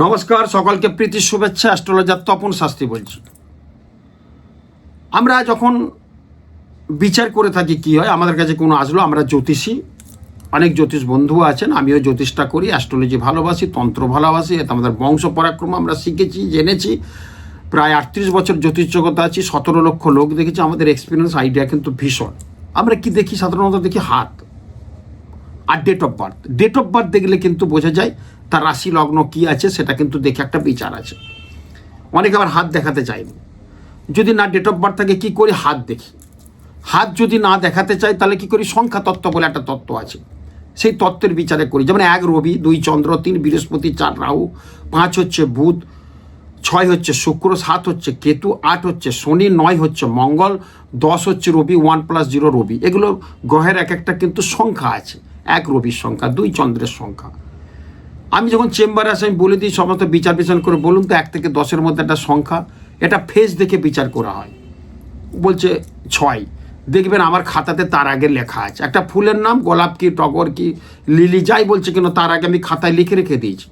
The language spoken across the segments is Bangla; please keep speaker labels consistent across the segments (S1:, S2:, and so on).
S1: নমস্কার, সকলকে প্রীতি, শুভেচ্ছা, অ্যাস্ট্রোলজার তপন শাস্তি বলছি। আমরা যখন বিচার করে থাকি কি হয়, আমাদের কাছে কোনো আসলো, আমরা জ্যোতিষী, অনেক জ্যোতিষ বন্ধু আছেন, আমিও জ্যোতিষটা করি, অ্যাস্ট্রোলজি ভালোবাসি, তন্ত্র ভালোবাসি এতে আমাদের বংশ পরাক্রম, আমরা শিখেছি, জেনেছি। প্রায় আটত্রিশ বছর জ্যোতিষ জগতে আছি, সতেরো লক্ষ লোক দেখেছি, আমাদের এক্সপিরিয়েন্স আইডিয়া কিন্তু ভীষণ। আমরা কি দেখি? সাধারণত দেখি হাত। আর date of birth date of birth দেখলে কিন্তু বোঝা যায় তার রাশি লগ্ন কি আছে, সেটা কিন্তু দেখে একটা বিচার আছে। অনেকে আবার হাত দেখাতে চায়নি। যদি না ডেট অফ বার্থ থাকে, কী করি হাত দেখি? হাত যদি না দেখাতে চাই তাহলে কি করি? সংখ্যা তত্ত্ব বলে একটা তত্ত্ব আছে। সেই তত্ত্বের বিচারে করি। যেমন এক রবি, দুই চন্দ্র, তিন বৃহস্পতি, চার রাহু, পাঁচ হচ্ছে বুধ, ছয় হচ্ছে শুক্র, সাত হচ্ছে কেতু, আট হচ্ছে শনি, নয় হচ্ছে মঙ্গল, দশ হচ্ছে Rabi, one plus zero Rabi. এগুলো গ্রহের এক একটা কিন্তু সংখ্যা আছে। এক রবির সংখ্যা, দুই চন্দ্রের সংখ্যা। আমি যখন চেম্বারে আসি, আমি বলে দিই, সমস্ত বিচার বিচার করে বলুন তো, এক থেকে দশের মধ্যে একটা সংখ্যা, এটা ফেস দেখে বিচার করা হয়। বলছে ছয়। দেখবেন আমার খাতাতে তার আগে লেখা আছে। একটা ফুলের নাম, গোলাপ কি, টগর কি, লিলি যাই বলছে কেন, তার আগে আমি খাতায় লিখে রেখে দিয়েছি।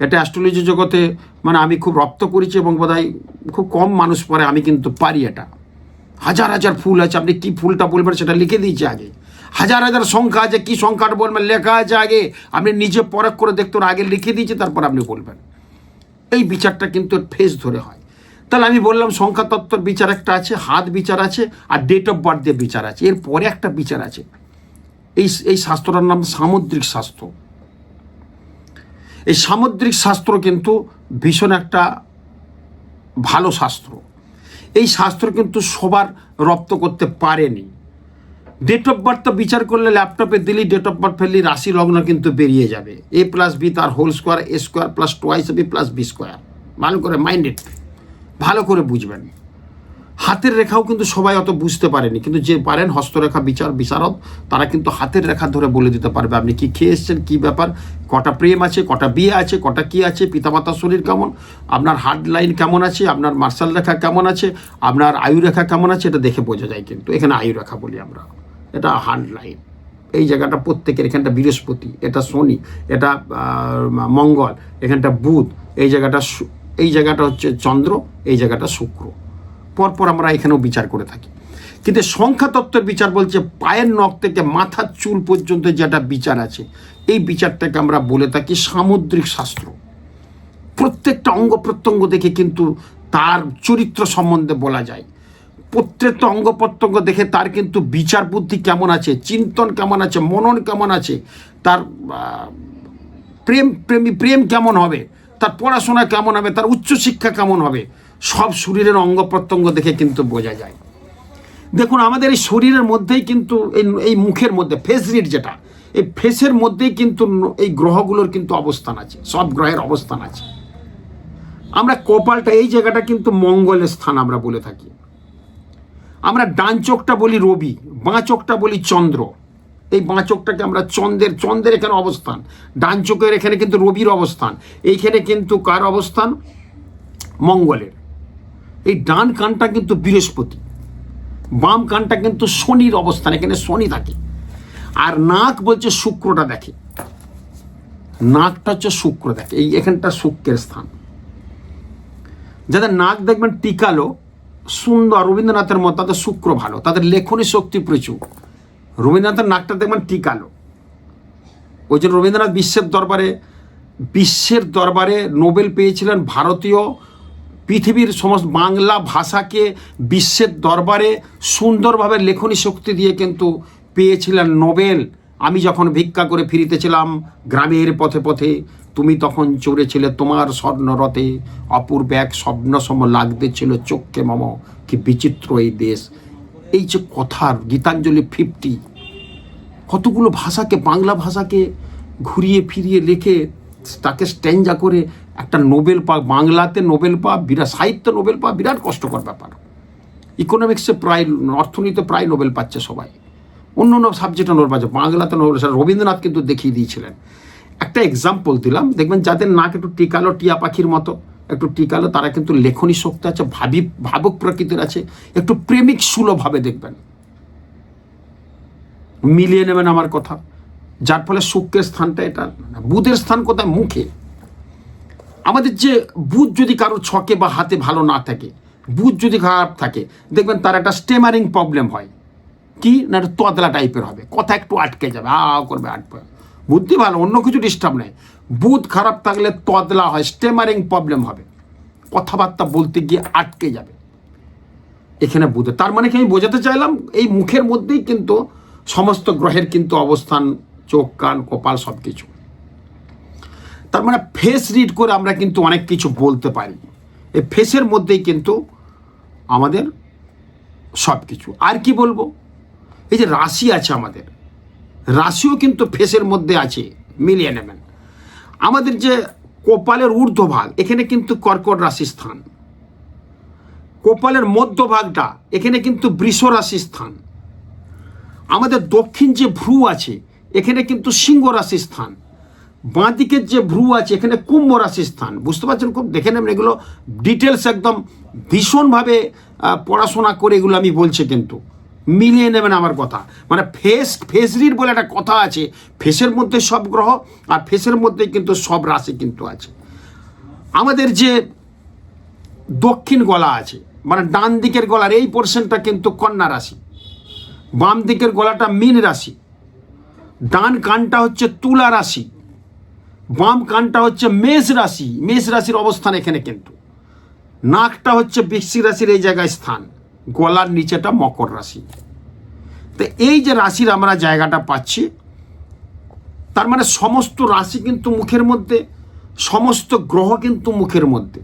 S1: এটা অ্যাস্ট্রোলজি জগতে মানে আমি খুব রপ্ত করেছি এবং বোধহয় খুব কম মানুষ পরে আমি কিন্তু পারি এটা। হাজার হাজার ফুল আছে, আপনি কি ফুলটা বলবেন সেটা লিখে দিয়েছি আগে। হাজার হাজার সংখ্যা আছে, কী সংখ্যাটা বলবেন লেখা আছে আগে? আপনি নিজে পরখ করে দেখতে আগে লিখে দিয়েছি, তারপর আপনি বলবেন। এই বিচারটা কিন্তু ফেস ধরে হয়। তাহলে আমি বললাম, সংখ্যা, তত্ত্বর বিচার একটা আছে, হাত বিচার আছে, আর ডেট অফ বার্থ দিয়ে বিচার আছে। এরপরে একটা বিচার আছে। এই এই শাস্ত্রটার নাম সামুদ্রিক শাস্ত্র। এই সামুদ্রিক শাস্ত্র কিন্তু ভীষণ একটা ভালো শাস্ত্র। এই শাস্ত্র কিন্তু সবার রপ্ত করতে পারেনি। ডেট অফ বার্থ তো বিচার করলে ল্যাপটপে দিলি ডেট অফ বার্থ ফেললি, রাশি লগ্ন কিন্তু বেরিয়ে যাবে। এ প্লাস বি তার whole square A square plus twice B plus B square ভালো করে মাইন্ডেড ভালো করে বুঝবেন। হাতের রেখাও কিন্তু সবাই অত বুঝতে পারেনি, কিন্তু যে পারেন হস্তরেখা, বিচার বিচারক তারা কিন্তু হাতের রেখা ধরে বলে দিতে পারবে আপনি কি খেয়ে এসছেন, কী ব্যাপার, কটা প্রেম আছে, কটা বিয়ে আছে, কটা কি আছে, পিতামাতার শরীর কেমন, আপনার হার্ড লাইন কেমন আছে, আপনার মার্শাল রেখা কেমন আছে, আপনার আয়ু রেখা কেমন আছে, এটা দেখে বোঝা যায় কিন্তু। এখানে আয়ু রেখা বলি আমরা। এটা হার্ড লাইন এই জায়গাটা প্রত্যেকের, এখানটা বৃহস্পতি, এটা শনি, এটা মঙ্গল, এখানটা বুধ, এই জায়গাটা এই জায়গাটা হচ্ছে চন্দ্র, এই জায়গাটা শুক্র। পরপর আমরা এখানেও বিচার করে থাকি। কিন্তু সংখ্যা তত্ত্বের বিচার বলছে পায়ের নখ থেকে মাথার চুল পর্যন্ত যেটা বিচার আছে, এই বিচারটাকে আমরা বলে থাকি সামুদ্রিক শাস্ত্র। প্রত্যেকটা অঙ্গ প্রত্যঙ্গ দেখে কিন্তু তার চরিত্র সম্বন্ধে বলা যায়। প্রত্যেকটা অঙ্গ প্রত্যঙ্গ দেখে তার কিন্তু বিচার বুদ্ধি কেমন আছে, চিন্তন কেমন আছে, মনন কেমন আছে, তার প্রেম, প্রেমী প্রেম কেমন হবে, তার পড়াশোনা কেমন হবে, তার উচ্চশিক্ষা কেমন হবে, সব শরীরের অঙ্গ প্রত্যঙ্গ দেখে কিন্তু বোঝা যায়। দেখুন, আমাদের এই শরীরের মধ্যেই কিন্তু, এই এই মুখের মধ্যে ফেস রিড যেটা, এই ফেসের মধ্যেই কিন্তু এই গ্রহগুলোর কিন্তু অবস্থান আছে, সব গ্রহের অবস্থান আছে। আমরা কপালটা, এই জায়গাটা কিন্তু মঙ্গলের স্থান আমরা বলে থাকি। আমরা ডান চোখটা বলি রবি, বাঁ চোখটা বলি চন্দ্র। এই বাঁ চোখটাকে আমরা চন্দ্রের চন্দ্রের এখানে অবস্থান, ডান চোখের এখানে কিন্তু রবির অবস্থান, এইখানে কিন্তু কার অবস্থান? মঙ্গলের। এই ডান কানটা কিন্তু বৃহস্পতি, বাম কানটা কিন্তু শনির অবস্থান, এখানে শনি থাকে। আর নাক বলছে শুক্রটা দেখে। নাকটা হচ্ছে শুক্র দেখে, এই এখানটা শুক্রের স্থান। যাদের নাক দেখবেন টিকালো সুন্দর রবীন্দ্রনাথের মতো, তাদের শুক্র ভালো, তাদের লেখনী শক্তি প্রচুর। রবীন্দ্রনাথের নাকটা দেখবেন টিকালো ওই জন্য রবীন্দ্রনাথ বিশ্বের দরবারে বিশ্বের দরবারে নোবেল পেয়েছিলেন ভারতীয় পৃথিবীর সমস্ত বাংলা ভাষাকে বিশ্বের দরবারে সুন্দরভাবে লেখনী শক্তি দিয়ে কিন্তু পেয়েছিলেন নোবেল। আমি যখন ভিক্ষা করে ফিরিতেছিলাম গ্রামের পথে পথে, তুমি তখন চড়েছিলে তোমার স্বর্ণরথে। অপূর্ব এক স্বপ্নসম লাগতেছিল চোখকে মম। কি বিচিত্র এই দেশ। এই যে কথার গীতাঞ্জলি ফিফটি, কতগুলো ভাষাকে, বাংলা ভাষাকে ঘুরিয়ে ফিরিয়ে লিখে তাকে স্ট্যান্ডা করে একটা নোবেল পা বাংলাতে নোবেল পা বিরাট সাহিত্য নোবেল পা বিরাট কষ্টকর ব্যাপার। ইকোনমিক্সে প্রায়, অর্থনীতিতে প্রায় নোবেল পাচ্ছে সবাই। অন্য অন্য সাবজেক্টে পাচ্ছে বাংলাতে স্যার রবীন্দ্রনাথ কিন্তু দেখিয়ে দিয়েছিলেন। একটা এক্সাম্পল দিলাম। দেখবেন যাদের নাক একটু টিকালো, টিয়া পাখির মতো, একটু টিকালো, তারা কিন্তু লেখনী শক্তি আছে, ভাবি, ভাবুক প্রকৃতির আছে। একটু প্রেমিক সুলভভাবে দেখবেন। মিলিয়ে নেবেন আমার কথা। যার ফলে শুক্রের স্থানটা এটা বুধের স্থান কোথায়? মুখে। আমাদের যে বুধ যদি কারোর ছকে বা হাতে ভালো না থাকে, বুধ যদি খারাপ থাকে, দেখবেন তার একটা স্টেমারিং প্রবলেম হয়। কি? না একটা তদলা টাইপের হবে। কথা একটু আটকে যাবে। আ করবে, আটবে। বুদ্ধি ভালো, অন্য কিছু ডিস্টার্ব নেই। বুধ খারাপ থাকলে তদলা হয় স্টেমারিং প্রবলেম হবে। কথাবার্তা বলতে গিয়ে আটকে যাবে। এখানে বুধে তার মানে কি আমি বোঝাতে চাইলাম, এই মুখের মধ্যেই কিন্তু সমস্ত গ্রহের কিন্তু অবস্থান, চোখ, কান, কপাল সব কিছু তার মানে ফেস রিড করে আমরা কিন্তু অনেক কিছু বলতে পারি। এই ফেসের মধ্যেই কিন্তু আমাদের সব কিছু আর কি বলব? এই যে রাশি আছে আমাদের, রাশিও কিন্তু ফেসের মধ্যে আছে, মিলিয়ে নেবেন। আমাদের যে কপালের ঊর্ধ্বভাগ, এখানে কিন্তু কর্কট রাশি স্থান। কপালের মধ্যভাগটা, এখানে কিন্তু বৃষ রাশি স্থান। আমাদের দক্ষিণ যে ভ্রু আছে, এখানে কিন্তু সিংহ রাশি স্থান। বাঁ দিকের যে ভ্রু আছে, এখানে কুম্ভ রাশি স্থান। বুঝতে পারছেন? খুব দেখে নেবেন এগুলো। ডিটেলস একদম ভীষণভাবে পড়াশোনা করে এগুলো আমি বলছি কিন্তু। মিলিয়ে নেবেন আমার কথা। মানে ফেস ফেস রিড বলে একটা কথা আছে, ফেসের মধ্যে সব গ্রহ আর ফেসের মধ্যে কিন্তু সব রাশি কিন্তু আছে। আমাদের যে দক্ষিণ গলা আছে মানে ডান দিকের গলার এই পোর্শনটা কিন্তু কন্যা রাশি। বাম দিকের গলাটা মীন রাশি। ডান কানটা হচ্ছে তুলা রাশি। বাম কানটা হচ্ছে মেষ রাশি। মেষ রাশির অবস্থান এখানে কিন্তু। নাকটা হচ্ছে বৃশ্চিক রাশির এই জায়গায় স্থান। গলার নিচেটা মকর রাশি। তো এই যে রাশির আমরা জায়গাটা পাচ্ছি, তার মানে সমস্ত রাশি কিন্তু মুখের মধ্যে, সমস্ত গ্রহ কিন্তু মুখের মধ্যে।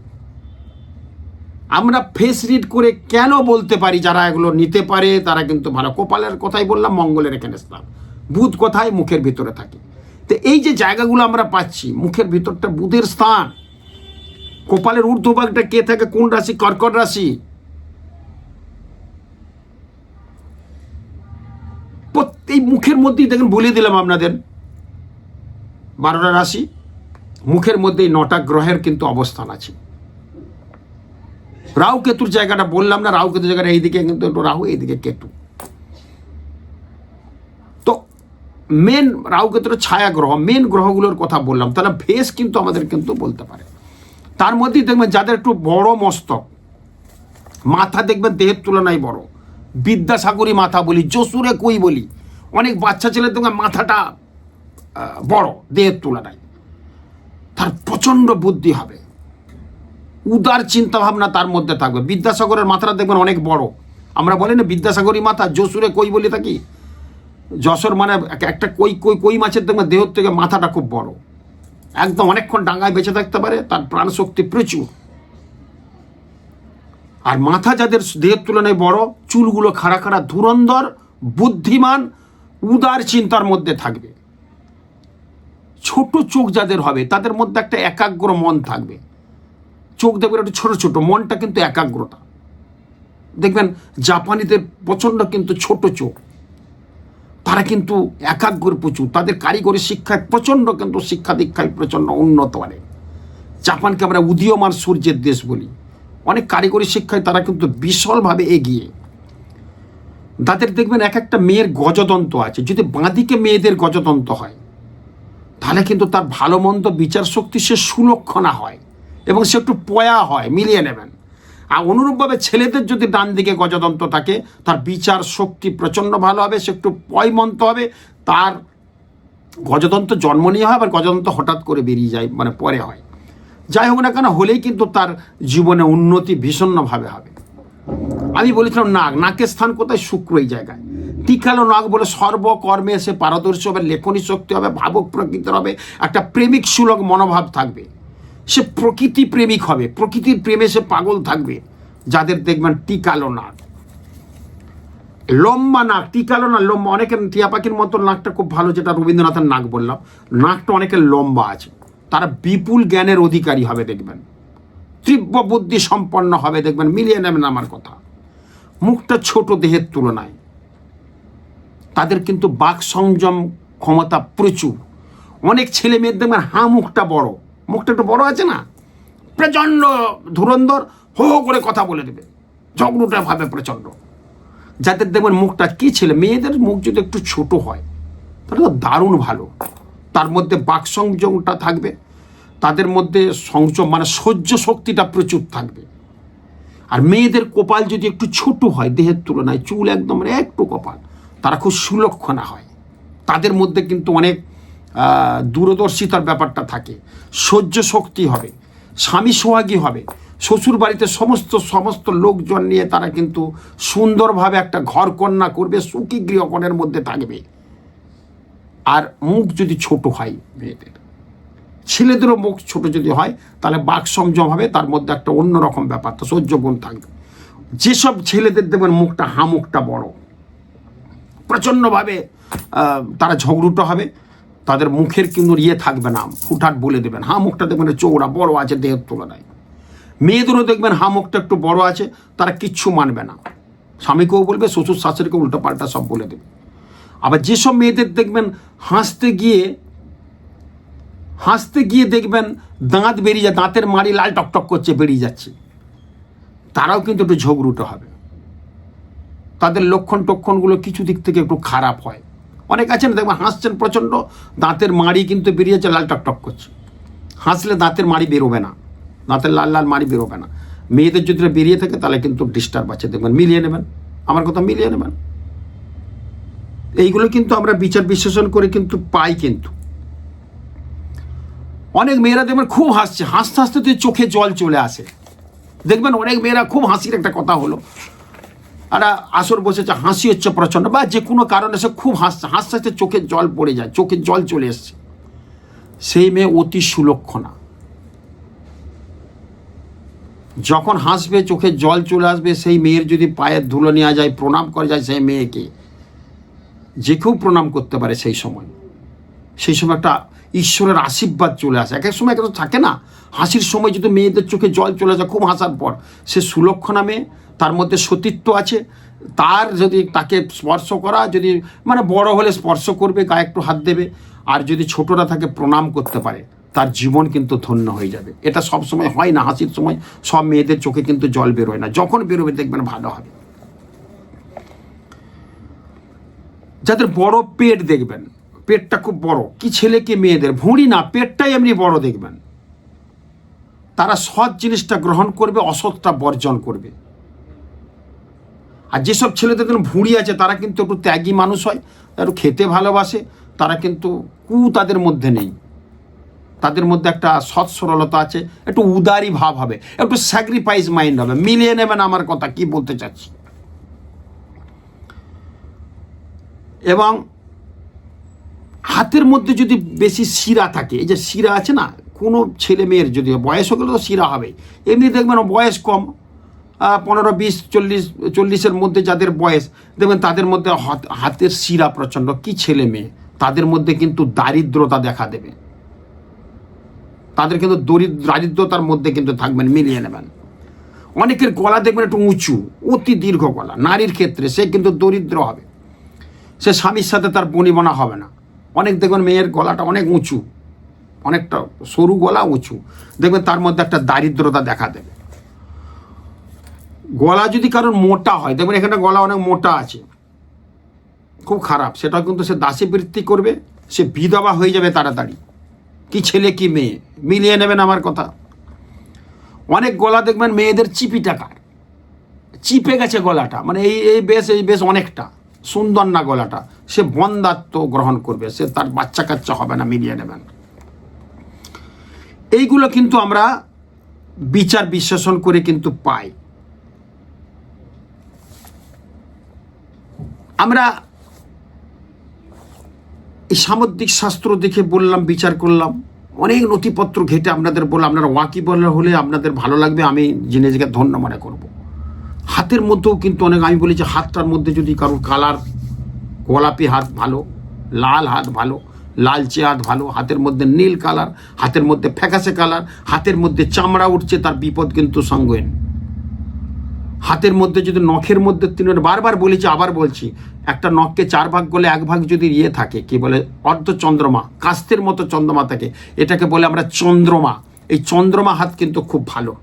S1: আমরা ফেস রিড করে কেন বলতে পারি যারা এগুলো নিতে পারে, তারা কিন্তু ভালো। কপালের কথাই বললাম, মঙ্গলের এখানে স্থান। বুধ কোথায়? মুখের ভিতরে থাকে। তো এই যে জায়গাগুলো আমরা পাচ্ছি, মুখের ভিতরটা বুধের স্থান। কপালের ঊর্ধ্বভাগটা কে থাকে? কোন রাশি? কর্কট রাশি প্রত্যেক মুখের মধ্যেই দেখেন বলে দিলাম আপনাদের। বারোটা রাশি, মুখের মধ্যেই নটা গ্রহের কিন্তু অবস্থান আছে। রাহু কেতুর জায়গাটা বললাম না, রাহু কেতুর জায়গাটা এইদিকে কিন্তু একটু রাহু, এইদিকে কেতু। তো মেন রাহু কেতুর ছায়া গ্রহ মেন গ্রহগুলোর কথা বললাম, তাহলে ফেস কিন্তু আমাদের কিন্তু বলতে পারে। তার মধ্যেই দেখবেন, যাদের একটু বড় মস্তক, মাথা দেখবেন দেহের তুলনায় বড়। বিদ্যাসাগরী মাথা বলি, যশুরে কই বলি অনেক বাচ্চা ছেলে দেখবেন মাথাটা বড়, দেহের তুলনায়। তার প্রচণ্ড বুদ্ধি হবে। উদার চিন্তা ভাবনা তার মধ্যে থাকবে। বিদ্যাসাগরের মাথাটা দেখবেন অনেক বড়। আমরা বলি না বিদ্যাসাগরী মাথা, যশুরে কই বলি থাকি যশোর মানে এক- একটা কই কই কই মাছের দেখবেন দেহ থেকে মাথাটা খুব বড়। একদম অনেকক্ষণ ডাঙায় বেঁচে থাকতে পারে, তার প্রাণশক্তি প্রচুর। আর মাথা যাদের দেহের তুলনায় বড়, চুলগুলো খাড়া খাড়া ধুরন্ধর, বুদ্ধিমান উদার চিন্তার মধ্যে থাকবে। ছোট চোখ যাদের হবে, তাদের মধ্যে একটা একাগ্র মন থাকবে। চোখ দেখবেন একটু ছোট ছোট মনটা কিন্তু একাগ্রতা। দেখবেন জাপানিদের প্রচণ্ড কিন্তু ছোট চোখ। তারা কিন্তু একাগ্র প্রচুর। তাদের কারিগরি শিক্ষায় প্রচণ্ড কিন্তু শিক্ষা দীক্ষায় প্রচণ্ড উন্নত মানে। জাপানকে আমরা উদীয়মান সূর্যের দেশ বলি। অনেক কারিগরি শিক্ষায় তারা কিন্তু বিশালভাবে এগিয়ে। তাদের দেখবেন এক একটা মেয়ের গজদন্ত আছে। যদি বাঁদিকে মেয়েদের গজদন্ত হয়, তাহলে কিন্তু তার ভালো মন্দ বিচার শক্তি সে সুলক্ষণা হয় এবং সে একটু পয়া হয়, মিলিয়ে নেবেন। আর অনুরূপভাবে ছেলেদের যদি ডান দিকে গজদন্ত থাকে, তার বিচার শক্তি প্রচণ্ড ভালো হবে, সে একটু পয়মন্ত হবে, তার গজদন্ত জন্ম নিয়ে হয়, আবার গজদন্ত হঠাৎ করে বেরিয়ে যায় মানে পরে হয়। যাই হোক না কেন, হলেই কিন্তু তার জীবনে উন্নতি ভীষণভাবে হবে। আমি বলেছিলাম নাক নাকের স্থান কোথায়? শুক্র এই জায়গায়। টিকালো নাগ বলে সর্বকর্মে সে পারদর্শী হবে, লেখনী শক্তি হবে, ভাবক প্রকৃতির হবে, একটা প্রেমিক সুলভ মনোভাব থাকবে। সে প্রকৃতি প্রেমিক হবে, প্রকৃতির প্রেমে সে পাগল থাকবে। যাদের দেখবেন টিকালো নাগ। লম্বা নাক টিকালো না লম্বা। অনেকের টিয়া পাখির মতো নাকটা খুব ভালো, যেটা রবীন্দ্রনাথের নাক বললাম। নাকটা অনেকের লম্বা আছে। তারা বিপুল জ্ঞানের অধিকারী হবে, দেখবেন। তীব্র বুদ্ধি সম্পন্ন হবে, দেখবেন মিলিয়ে নেবেন আমার কথা। মুখটা ছোট দেহের তুলনায়। তাদের কিন্তু বাক সংযম ক্ষমতা প্রচুর। অনেক ছেলে মেয়ের দেখবেন হাঁ মুখটা বড়। মুখটা একটু বড় আছে না? প্রচণ্ড ধুরন্ধর, হো হো করে কথা বলে দেবে। ঝগড়ুটা ভাবে প্রচণ্ড। যাদের দেখবেন মুখটা কি ছেলে, মেয়েদের মুখ যদি একটু ছোট হয়, তাহলে তো দারুণ ভালো। তার মধ্যে বাক সংযমটা থাকবে। তাদের মধ্যে সংযম মানে সহ্য শক্তিটা প্রচুর থাকবে। আর মেয়েদের কপাল যদি একটু ছোট হয়, দেহের তুলনায় চুল একদম মানে একটু কপাল, তারা খুব সুলক্ষণা হয়। তাদের মধ্যে কিন্তু অনেক দূরদর্শিতার ব্যাপারটা থাকে। সহ্য শক্তি হবে, স্বামী সোহাগী হবে, শ্বশুর বাড়িতে সমস্ত সমস্ত লোকজন নিয়ে তারা কিন্তু সুন্দরভাবে একটা ঘর কন্যা করবে, সুখী গৃহকোণের মধ্যে থাকবে। আর মুখ যদি ছোট হয় মেয়েদের। ছেলেদেরও মুখ ছোট যদি হয়, তাহলে বাক সংযম হবে, তার মধ্যে একটা অন্যরকম ব্যাপার, তো সহ্য গুণ থাকবে। যেসব ছেলেদের দেখবেন মুখটা, হা মুখটা বড়। প্রচণ্ডভাবে তারা ঝগড়ুটো হবে, তাদের মুখের কিন্তু ইয়ে থাকবে না হুটহাট বলে দেবেন। হা মুখটা দেখবেন চৌড়া বড় আছে দেহের তুলনায়। মেয়েদেরও দেখবেন হা মুখটা একটু বড় আছে, তারা কিচ্ছু মানবে না। স্বামীকেও বলবে, শ্বশুর শাশুড়িকে উল্টো পাল্টা সব বলে দেবে। আবার যেসব মেয়েদের দেখবেন হাসতে গিয়ে হাসতে গিয়ে দেখবেন দাঁত বেরিয়ে যায়, দাঁতের মাড়ি লাল টকটক করছে, বেরিয়ে যাচ্ছে। তারাও কিন্তু একটু ঝগড়ুটো হবে। তাদের লক্ষণ টক্ষণগুলো কিছু দিক থেকে একটু খারাপ হয়। অনেক আছে না, দেখবেন হাসছেন প্রচণ্ড, দাঁতের মাড়ি কিন্তু বেরিয়ে যাচ্ছে, লাল টকটক করছে। হাসলে দাঁতের মাড়ি বেরোবে না। দাঁতের লাল লাল মাড়ি বেরোবে না। মেয়েদের যদি বেরিয়ে থাকে, তাহলে কিন্তু ডিস্টার্ব আছে। দেখবেন, মিলিয়ে নেবেন। আমার কথা মিলিয়ে নেবেন। এইগুলো কিন্তু আমরা বিচার বিশ্লেষণ করে কিন্তু পাই কিন্তু। অনেক মেয়েরা দেখবেন খুব হাসছে। হাসতে হাসতে তুই চোখে জল চলে আসে। দেখবেন অনেক মেয়েরা খুব হাসির একটা কথা হলো। একটা আসর বসেছে, হাসি হচ্ছে প্রচণ্ড বা যে কোনো কারণে সে খুব হাসছে। হাসতে হাসতে চোখের জল পড়ে যায় চোখের জল চলে এসছে। সেই মেয়ে অতি সুলক্ষণা। যখন হাসবে, চোখে জল চলে আসবে, সেই মেয়ের যদি পায়ের ধুলো নেওয়া যায়, প্রণাম করা যায় সেই মেয়েকে, যে কেউ প্রণাম করতে পারে সেই সময়। সেই সময় একটা ঈশ্বরের আশীর্বাদ চলে আসে। এক এক সময় একটা থাকে না? হাসির সময় যদি মেয়েদের চোখে জল চলে আসে, খুব হাসার পর। সে সুলক্ষণা মেয়ে, তার মধ্যে সতীত্ব আছে। তার যদি তাকে স্পর্শ করা, যদি মানে বড় হলে স্পর্শ করবে, গায়ে একটু হাত দেবে, আর যদি ছোটরা তাকে প্রণাম করতে পারে, তার জীবন কিন্তু ধন্য হয়ে যাবে। এটা সব সময় হয় না, হাসির সময়। সব মেয়েদের চোখে কিন্তু জল বেরোয় না। যখন বেরোবে দেখবেন ভালো হবে। যাদের বড় পেট দেখবেন পেটটা খুব বড়। কি ছেলে কি মেয়েদের? ভুঁড়ি না, পেটটাই এমনি বড় দেখবেন। তারা সৎ জিনিসটা গ্রহণ করবে, অসৎটা বর্জন করবে। আর যেসব ছেলেদের দেখবেন ভুঁড়ি আছে, তারা কিন্তু একটু ত্যাগী মানুষ হয়, একটু খেতে ভালোবাসে, তারা কিন্তু কু তাদের মধ্যে নেই। তাদের মধ্যে একটা সৎ সরলতা আছে, একটু উদারি ভাব হবে, একটু স্যাক্রিফাইস মাইন্ড হবে। মিলিয়ে নেবেন আমার কথা, কি বলতে চাচ্ছি? এবং হাতের মধ্যে যদি বেশি শিরা থাকে, এই যে শিরা আছে না, কোনো ছেলে মেয়ের যদি বয়স হলে তো শিরা হবে। এমনি দেখবেন বয়স কম পনেরো, বিশ, চল্লিশ, চল্লিশের মধ্যে যাদের বয়স, দেখবেন তাদের মধ্যে হাত- হাতের শিরা প্রচণ্ড। কি ছেলে মেয়ে? তাদের মধ্যে কিন্তু দারিদ্রতা দেখা দেবে। তাদের কিন্তু দরিদ্র দারিদ্রতার মধ্যে কিন্তু থাকবেন, মিলিয়ে নেবেন। অনেকের গলা দেখবেন একটু উঁচু, অতি দীর্ঘ গলা। নারীর ক্ষেত্রে সে কিন্তু দরিদ্র হবে। সে স্বামীর সাথে তার বনিবনা হবে না। অনেক দেখবেন মেয়ের গলাটা অনেক উঁচু, অনেকটা সরু গলা উঁচু। দেখবেন তার মধ্যে একটা দারিদ্রতা দেখা দেবে। গলা যদি কারোর মোটা হয়, দেখবেন এখানে গলা অনেক মোটা আছে, খুব খারাপ। সেটা কিন্তু সে দাসী বৃত্তি করবে, সে বিধবা হয়ে যাবে তাড়াতাড়ি। কি ছেলে, কি মেয়ে, মিলিয়ে নেবেন আমার কথা। অনেক গলা দেখবেন মেয়েদের চিপি টাকার, চিপে গেছে গলাটা মানে এই এই বেশ এই বেশ অনেকটা। সুন্দর না গলাটা। সে বন্দাত্ম গ্রহণ করবে, সে তার বাচ্চা কাচ্চা হবে না, মিলিয়ে নেবেন। এইগুলো কিন্তু আমরা বিচার বিশ্লেষণ করে কিন্তু পাই। আমরা এই সামুদ্রিক শাস্ত্র দেখে বললাম, বিচার করলাম। অনেক নথিপত্র ঘেটে আপনাদের বললাম, আপনারা ওয়াকি বলে হলে আপনাদের ভালো লাগবে, আমি জিনিসকে ধন্য মনে করব। হাতের মধ্যেও কিন্তু অনেক, আমি বলি যে হাতটার মধ্যে যদি কারোর কালার, গোলাপি হাত ভালো, লাল হাত ভালো, লালচে হাত ভালো, হাতের মধ্যে নীল কালার, হাতের মধ্যে ফ্যাকাশে কালার, হাতের মধ্যে চামড়া উঠছে, তার বিপদ কিন্তু সঙ্গেন হাতের মধ্যে যদি নখের মধ্যে তিন বারবার বলেছি আবার বলছি, একটা নখকে চার ভাগ করলে এক ভাগ যদি ইয়ে থাকে, কি বলে, অর্ধ চন্দ্রমা, কাস্তের মতো চন্দ্রমা থাকে, এটাকে বলে আমরা চন্দ্রমা। এই চন্দ্রমা হাত কিন্তু খুব ভালো।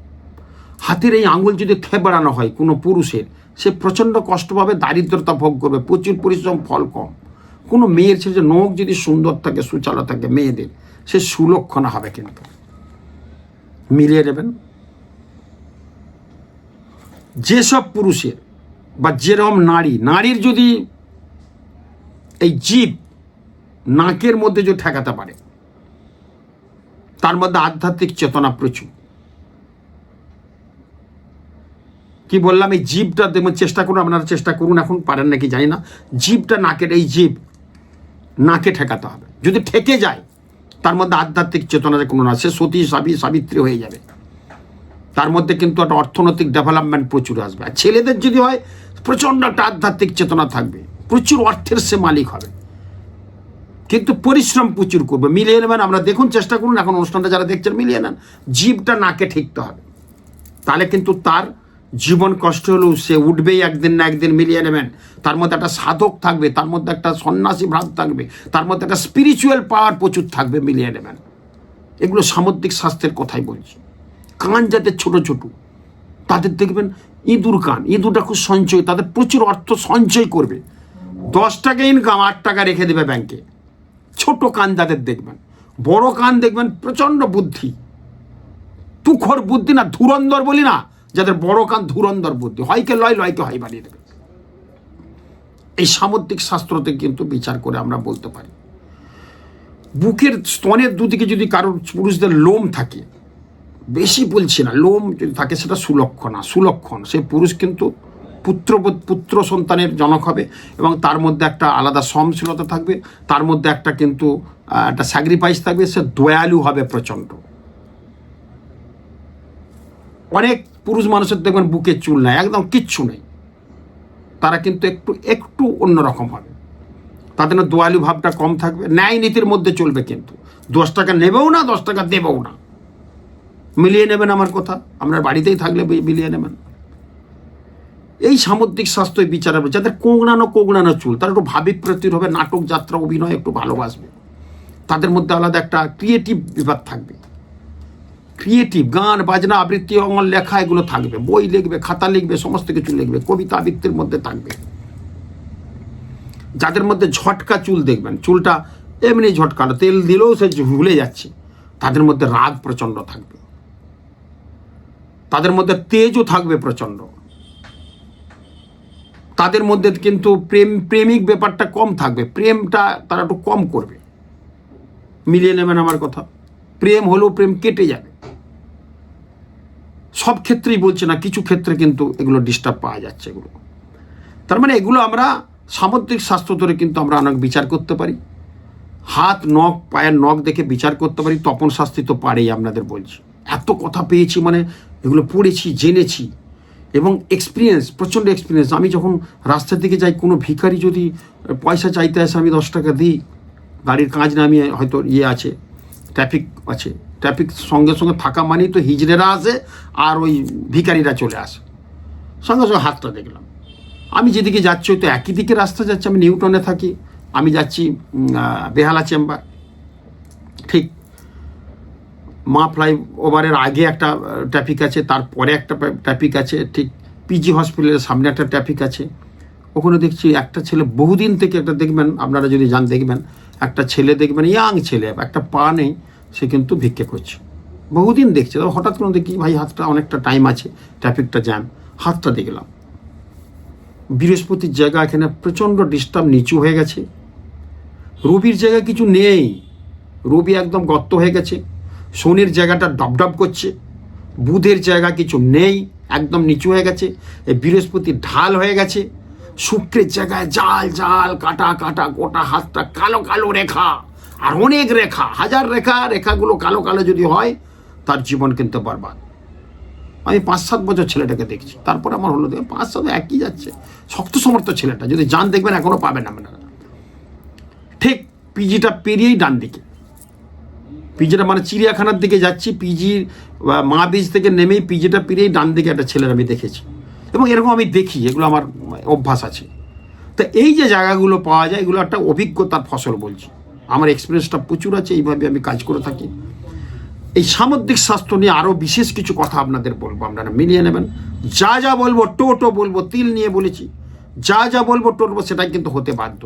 S1: হাতের এই আঙুল যদি থেবড়ানো হয় কোনো পুরুষের, সে প্রচণ্ড কষ্ট পাবে দারিদ্রতা ভোগ করবে, প্রচুর পরিশ্রম, ফল কম। কোনো মেয়ের ছেলে যে নখ যদি সুন্দর থাকে, সুচালো থাকে মেয়েদের, সে সুলক্ষণা হবে কিন্তু। মিলিয়ে নেবেন। যেসব পুরুষের বা যেরকম নারী, নারীর যদি এই জীব নাকের মধ্যে যদি ঠেকাতে পারে, তার মধ্যে আধ্যাত্মিক চেতনা প্রচুর। কি বললাম, এই জীবটা চেষ্টা করুন, আপনারা চেষ্টা করুন, এখন পারেন নাকি জানি না। জীবটা নাকের, এই জীব নাকে ঠেকাতে হবে। যদি ঠেকে যায়, তার মধ্যে আধ্যাত্মিক চেতনার কোনো না, সে সতী, সাবি, সাবিত্রী হয়ে যাবে। তার মধ্যে কিন্তু একটা অর্থনৈতিক ডেভেলপমেন্ট প্রচুর আসবে। আর ছেলেদের যদি হয়, প্রচণ্ড একটা আধ্যাত্মিক চেতনা থাকবে। প্রচুর অর্থের সে মালিক হবে। কিন্তু পরিশ্রম প্রচুর করবে। মিলিয়ে নেবেন আমরা দেখুন, চেষ্টা করুন, এখন অনুষ্ঠানটা যারা দেখছেন মিলিয়ে নেন জীবটা নাকে ঠিকতে হবে। তাহলে কিন্তু তার জীবন কষ্ট হলেও সে উঠবেই একদিন না একদিন মিলিয়ে নেবেন। তার মধ্যে একটা সাধক থাকবে, তার মধ্যে একটা সন্ন্যাসী ভাব থাকবে, তার মধ্যে একটা স্পিরিচুয়াল পাওয়ার প্রচুর থাকবে মিলিয়ে নেবেন। এগুলো সামুদ্রিক স্বাস্থ্যের কথাই বলছি। কান যাদের ছোট ছোট, তাদের দেখবেন ইঁদুর কান, ইঁদুরটা খুব সঞ্চয়, তাদের প্রচুর অর্থ সঞ্চয় করবে। দশ টাকা ইনকাম আট টাকা রেখে দেবে ব্যাংকে ছোট কান যাদের দেখবেন, বড় কান দেখবেন প্রচণ্ড বুদ্ধি। তুখর বুদ্ধি না, ধুরন্ধর বলি না যাদের বড় কান ধুরন্ধর বুদ্ধি। হয়কে লয়, লয়কে হয় বানিয়ে দেবে। এই সামুদ্রিক শাস্ত্রতে কিন্তু বিচার করে আমরা বলতে পারি। বুকের স্তনের দুদিকে যদি কারোর পুরুষদের লোম থাকে, বেশি বলছি না, লোম যদি থাকে সেটা সুলক্ষণা, সুলক্ষণ। সে পুরুষ কিন্তু পুত্র পুত্র সন্তানের জনক হবে এবং তার মধ্যে একটা আলাদা সহনশীলতা থাকবে, তার মধ্যে একটা কিন্তু একটা স্যাক্রিফাইস থাকবে, সে দয়ালু হবে প্রচণ্ড। অনেক পুরুষ মানুষের দেখবেন বুকে চুল নাই, একদম কিচ্ছু নেই। তারা কিন্তু একটু একটু অন্যরকম হবে। তাদের না দোয়ালু ভাবটা কম থাকবে। ন্যায় নীতির মধ্যে চলবে কিন্তু। দশ টাকা নেবেও না, দশ টাকা দেবেও না। মিলিয়ে নেবেন আমার কথা। আপনার বাড়িতেই থাকলে মিলিয়ে নেবেন। এই সামুদ্রিক স্বাস্থ্য বিচার হবে যাদের কোংড়ানো কোংড়ানো চুল, তারা একটু ভাবিক প্রতির হবে, নাটক যাত্রা, অভিনয় একটু ভালোবাসবে। তাদের মধ্যে আলাদা একটা ক্রিয়েটিভ বিভাগ থাকবে। ক্রিয়েটিভ গান, বাজনা, আবৃত্তি অঙ্গন লেখা, এগুলো থাকবে। বই লিখবে, খাতা লিখবে, সমস্ত কিছু লিখবে, কবিতা আবৃত্তির মধ্যে থাকবে। যাদের মধ্যে ঝটকা চুল দেখবেন, চুলটা এমনি ঝটকালো তেল দিলেও সে ভুলে যাচ্ছে। তাদের মধ্যে রাগ প্রচণ্ড থাকবে। তাদের মধ্যে তেজও থাকবে প্রচণ্ড। তাদের মধ্যে কিন্তু প্রেম, প্রেমিক ব্যাপারটা কম থাকবে। প্রেমটা তারা একটু কম করবে। মিলিয়ে নেবেন আমার কথা। প্রেম হলেও প্রেম কেটে যাবে। সব ক্ষেত্রেই বলছে না, কিছু ক্ষেত্রে কিন্তু এগুলো ডিস্টার্ব পাওয়া যাচ্ছে এগুলো। তার মানে এগুলো আমরা সামুদ্রিক স্বাস্থ্য ধরে কিন্তু আমরা অনেক বিচার করতে পারি। হাত, নখ, পায়ের নখ দেখে বিচার করতে পারি, তপন শাস্তি তো পারেই আপনাদের বলছি। এত কথা পেয়েছি মানে এগুলো পড়েছি, জেনেছি এবং এক্সপিরিয়েন্স প্রচণ্ড এক্সপিরিয়েন্স আমি যখন রাস্তার দিকে যাই, কোনো ভিখারি যদি পয়সা চাইতে আসে, আমি দশ টাকা দিই, গাড়ির কাঁচ নামিয়ে হয়তো ইয়ে আছে ট্রাফিক আছে। ট্রাফিক সঙ্গে সঙ্গে থাকা মানেই তো হিজড়েরা আসে আর ওই ভিকারিরা চলে আসে। সঙ্গে সঙ্গে হাতটা দেখলাম। আমি যেদিকে যাচ্ছি হয়তো একই দিকে রাস্তা যাচ্ছি, আমি নিউটনে থাকি। আমি যাচ্ছি বেহালা চেম্বার। ঠিক মা ফ্লাই ওভারের আগে একটা ট্রাফিক আছে, তারপরে একটা ট্রাফিক আছে, ঠিক পিজি হসপিটালের সামনে একটা ট্রাফিক আছে। ওখানে দেখছি একটা ছেলে বহুদিন থেকে একটা দেখবেন, আপনারা যদি যান দেখবেন, একটা ছেলে দেখবেন, ইয়াং ছেলে, একটা পা নেই। সে কিন্তু ভিক্ষে করছে। বহুদিন দেখছে, তবে হঠাৎ করে দেখি ভাই, হাতটা অনেকটা টাইম আছে ট্রাফিকটা জ্যাম হাতটা দেখলাম বৃহস্পতির জায়গা এখানে প্রচণ্ড ডিস্টার্ব নিচু হয়ে গেছে। রবির জায়গা কিছু নেই। রবি একদম গর্ত হয়ে গেছে। শনির জায়গাটা ডবডব করছে। বুধের জায়গা কিছু নেই, একদম নিচু হয়ে গেছে। এই বৃহস্পতি ঢাল হয়ে গেছে। শুক্রের জায়গায় জাল জাল, কাটা কাটা, গোটা হাতটা কালো কালো রেখা। আর অনেক রেখা, হাজার রেখা, রেখাগুলো কালো কালো যদি হয়, তার জীবন কিন্তু বরবাদ। আমি পাঁচ সাত বছর ছেলেটাকে দেখছি, তারপর আমার হলো দেখে পাঁচ সাত একই যাচ্ছে। শক্ত সমর্থ ছেলেটা, যদি যান দেখবেন এখনও পাবেন আপনারা। ঠিক পিজিটা পেরিয়েই ডান দিকে। পিজিটা মানে চিড়িয়াখানার দিকে যাচ্ছি পিজির মা বীজ থেকে নেমেই পিজিটা পেরিয়েই ডান দিকে একটা ছেলের আমি দেখেছি। এবং এরকম আমি দেখি, এগুলো আমার অভ্যাস আছে। তো এই যে জায়গাগুলো পাওয়া যায়, এগুলো একটা অভিজ্ঞতার ফসল বলছি। আমার এক্সপিরিয়েন্সটা প্রচুর আছে, এইভাবে আমি কাজ করে থাকি। এই সামুদ্রিক স্বাস্থ্য নিয়ে আরও বিশেষ কিছু কথা আপনাদের বলব, আপনারা মিলিয়ে নেবেন। যা যা বলব, টোটো বলব, তিল নিয়ে বলেছি। যা যা বলব, টোটো, সেটাই কিন্তু হতে বাধ্য।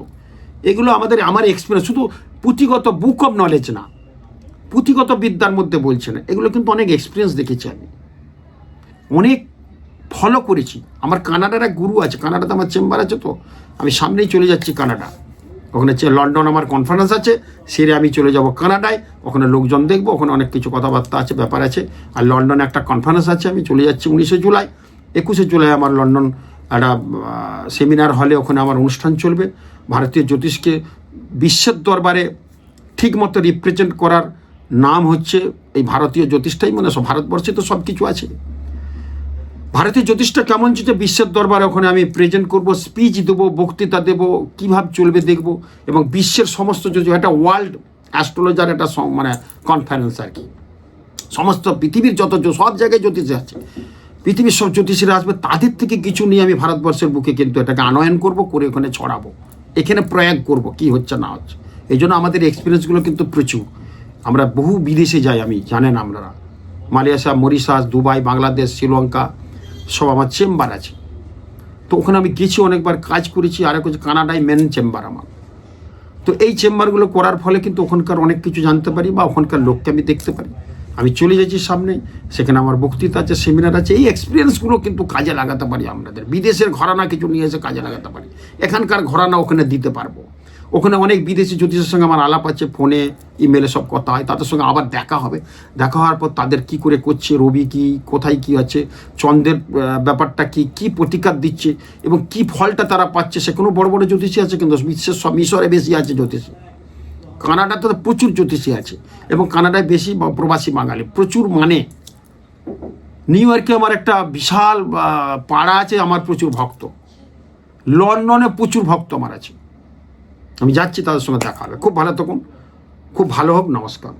S1: এগুলো আমাদের, আমার এক্সপিরিয়েন্স শুধু পুঁথিগত বুক অফ নলেজ না, পুঁথিগত বিদ্যার মধ্যে বলছে না, এগুলো কিন্তু অনেক এক্সপিরিয়েন্স দেখেছি আমি। অনেক ফলো করেছি। আমার কানাডার এক গুরু আছে, কানাডাতে আমার চেম্বার আছে তো, আমি সামনেই চলে যাচ্ছি কানাডা। ওখানে হচ্ছে লন্ডন আমার কনফারেন্স আছে, সেরে আমি চলে যাব কানাডায়, ওখানে লোকজন দেখব, ওখানে অনেক কিছু কথাবার্তা আছে, ব্যাপার আছে। আর লন্ডনে একটা কনফারেন্স আছে, আমি চলে যাচ্ছি উনিশে জুলাই। একুশে জুলাই আমার লন্ডন একটা সেমিনার হলে ওখানে আমার অনুষ্ঠান চলবে। ভারতীয় জ্যোতিষকে বিশ্বের দরবারে ঠিকমতো রিপ্রেজেন্ট করার নাম হচ্ছে এই ভারতীয় জ্যোতিষটাই মানে ভারতবর্ষে তো সব কিছু আছে। ভারতীয় জ্যোতিষটা কেমন যে বিশ্বের দরবারে ওখানে আমি প্রেজেন্ট করব স্পিচ দেবো, বক্তৃতা দেব, কীভাবে চলবে দেখব এবং বিশ্বের সমস্ত জ্যোতিষ, একটা ওয়ার্ল্ড অ্যাস্ট্রোলজার একটা মানে কনফারেন্স আর কি। সমস্ত পৃথিবীর যত সব জায়গায় জ্যোতিষ আছে। পৃথিবীর সব জ্যোতিষীরা আসবে, তাদের থেকে কিছু নিয়ে আমি ভারতবর্ষের বুকে কিন্তু এটাকে আনয়ন করব, করে ওখানে ছড়াবো। এখানে প্রয়োগ করব, কি হচ্ছে না হচ্ছে। এই জন্য আমাদের এক্সপিরিয়েন্সগুলো কিন্তু প্রচুর। আমরা বহু বিদেশে যাই আমি, জানেন আপনারা। Malaysia, Mauritius, Dubai, Bangladesh, Sri Lanka সব আমার চেম্বার আছে। তো ওখানে আমি গেছি, অনেকবার কাজ করেছি আর এক কানাডায় মেন চেম্বার আমার। তো এই চেম্বারগুলো করার ফলে কিন্তু ওখানকার অনেক কিছু জানতে পারি বা ওখানকার লোককে আমি দেখতে পারি। আমি চলে যাচ্ছি সামনে, সেখানে আমার বক্তৃতা আছে সেমিনার আছে, এই এক্সপিরিয়েন্সগুলো কিন্তু কাজে লাগাতে পারি আমাদের। বিদেশের ঘরানা কিছু নিয়ে এসে কাজে লাগাতে পারি। এখানকার ঘরানা ওখানে দিতে পারব। ওখানে অনেক বিদেশি জ্যোতিষের সঙ্গে আমার আলাপ আছে, ফোনে ইমেলে সব কথা হয়। তাদের সঙ্গে আবার দেখা হবে। দেখা হওয়ার পর তাদের কি করে করছে, রবি কি, কোথায় কি আছে, চন্দ্রের ব্যাপারটা কি কি প্রতিকার দিচ্ছে এবং কি ফলটা তারা পাচ্ছে সেখানেও বড় বড় জ্যোতিষী আছে কিন্তু বিশ্বের সব মিশরে বেশি আছে জ্যোতিষী। কানাডাতে তো প্রচুর জ্যোতিষী আছে এবং কানাডায় বেশি প্রবাসী বাঙালি। প্রচুর মানে। নিউ ইয়র্কে আমার একটা বিশাল পাড়া আছে, আমার প্রচুর ভক্ত। লন্ডনে প্রচুর ভক্ত আমার আছে। আমি যাচ্ছি তাদের সঙ্গে দেখা হবে। খুব ভালো থাকুন। খুব ভালো হোক নমস্কার।